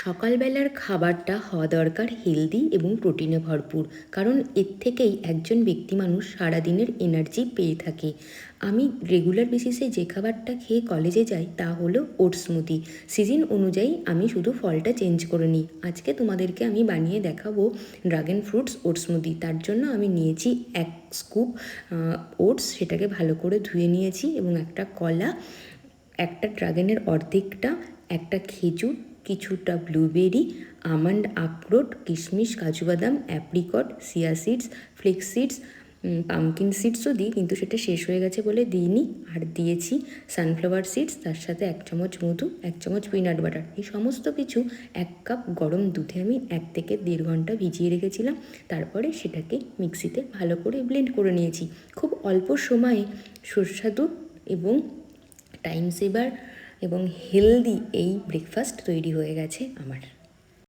সকালবেলার খাবারটা হওয়া দরকার হেলদি এবং প্রোটিনে ভরপুর, কারণ এর থেকেই একজন ব্যক্তি মানুষ সারাদিনের এনার্জি পেয়ে থাকে। আমি রেগুলার বেসিসে যে খাবারটা খেয়ে কলেজে যাই, তা হলো ওটস স্মুদি সিজন অনুযায়ী আমি শুধু ফলটা চেঞ্জ করে নিই। আজকে তোমাদেরকে আমি বানিয়ে দেখাবো ড্রাগন ফ্রুটস ওটস স্মুদি তার জন্য আমি নিয়েছি এক স্কুপ ওটস সেটাকে ভালো করে ধুয়ে নিয়েছি এবং একটা কলা, একটা ড্রাগনের অর্ধেকটা, একটা খেজুর কিছুটা ব্লুবেরি আমন্ড আখরোট কিশমিশ, কাজু বাদাম apricot chia seeds flax seeds pumpkin সিডসও দিই, কিন্তু সেটা শেষ হয়ে গেছে বলে দিইনি। আর দিয়েছি সানফ্লাওয়ার সিডস তার সাথে এক চামচ মধু, এক চামচ পিনাট বাটার এই সমস্ত কিছু এক কাপ গরম দুধে আমি এক থেকে দেড় ঘণ্টা ভিজিয়ে রেখেছিলাম। তারপরে সেটাকে মিক্সিতে ভালো করে ব্লেন্ড করে নিয়েছি। খুব অল্প সময়ে সুস্বাদু এবং টাইম সেভার এবং হেলদি এই ব্রেকফাস্ট তৈরি হয়ে গেছে আমার।